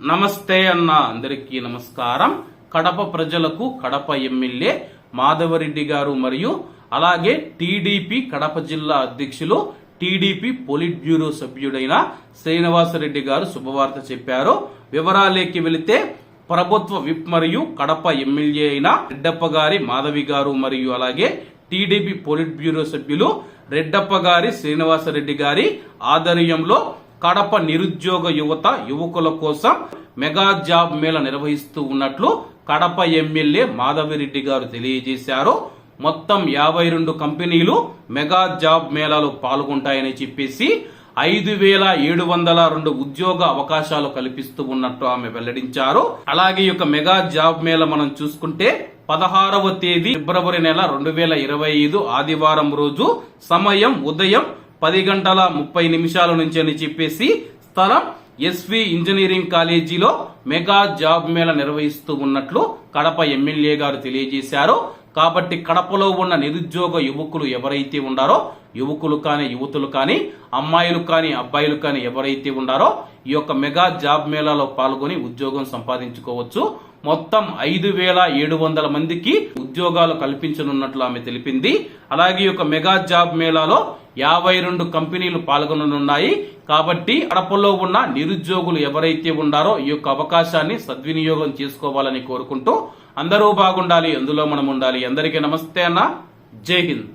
నమస్తే అన్న అందరికీ నమస్కారం. కడప ప్రజలకు కడప ఎమ్మెల్యే మాధవరెడ్డి గారు మరియు అలాగే టీడీపీ కడప జిల్లా అధ్యక్షులు టీడీపీ పొలిట్ బ్యూరో సభ్యుడైన శ్రీనివాసరెడ్డి గారు శుభవార్త చెప్పారు. వివరాలేకి వెళితే ప్రభుత్వ విప్ మరియు కడప ఎమ్మెల్యే అయిన రెడ్డప్ప గారి మాధవి గారు మరియు అలాగే టీడీపీ పొలిట్ బ్యూరో సభ్యులు రెడ్డప్ప గారి శ్రీనివాసరెడ్డి గారి ఆధ్వర్యంలో కడప నిరుద్యోగ యువత యువకుల కోసం మెగా జాబ్ మేళ నిర్వహిస్తూ ఉన్నట్లు కడప ఎమ్మెల్యే మాధవిరెడ్డి గారు తెలియజేశారు. మొత్తం యాభై రెండు కంపెనీలు మెగా జాబ్ మేళాలో పాల్గొంటాయని చెప్పేసి ఐదు వేల ఏడు వందల రెండు ఉద్యోగ అవకాశాలు కల్పిస్తూ ఉన్నట్టు ఆమె వెల్లడించారు. అలాగే ఈ యొక్క మెగా జాబ్ మేళ మనం చూసుకుంటే పదహారవ తేదీ ఫిబ్రవరి నెల రెండు వేల ఇరవై ఐదు ఆదివారం రోజు సమయం ఉదయం పది గంటల ముప్పై నిమిషాల నుంచి అని చెప్పేసి స్థలం ఎస్వి ఇంజనీరింగ్ కాలేజీలో మెగా జాబ్ మేళ నిర్వహిస్తూ ఉన్నట్లు కడప ఎమ్మెల్యే గారు తెలియజేశారు. కాబట్టి కడపలో ఉన్న నిరుద్యోగ యువకులు ఎవరైతే ఉండారో యువకులు కానీ యువతులు కానీ అమ్మాయిలు కానీ అబ్బాయిలు కానీ ఎవరైతే ఉండారో ఈ యొక్క మెగా జాబ్ మేళాలో పాల్గొని ఉద్యోగం సంపాదించుకోవచ్చు. మొత్తం ఐదు వేల ఏడు వందల మందికి ఉద్యోగాలు కల్పించనున్నట్లు ఆమె తెలిపింది. అలాగే ఈ యొక్క మెగా జాబ్ మేళాలో యాభై రెండు కంపెనీలు పాల్గొననున్నాయి. కాబట్టి కడపలో ఉన్న నిరుద్యోగులు ఎవరైతే ఉండారో ఈ యొక్క అవకాశాన్ని సద్వినియోగం చేసుకోవాలని కోరుకుంటూ అందరూ బాగుండాలి అందులో మనం ఉండాలి. అందరికీ నమస్తే అన్న. జై హింద్.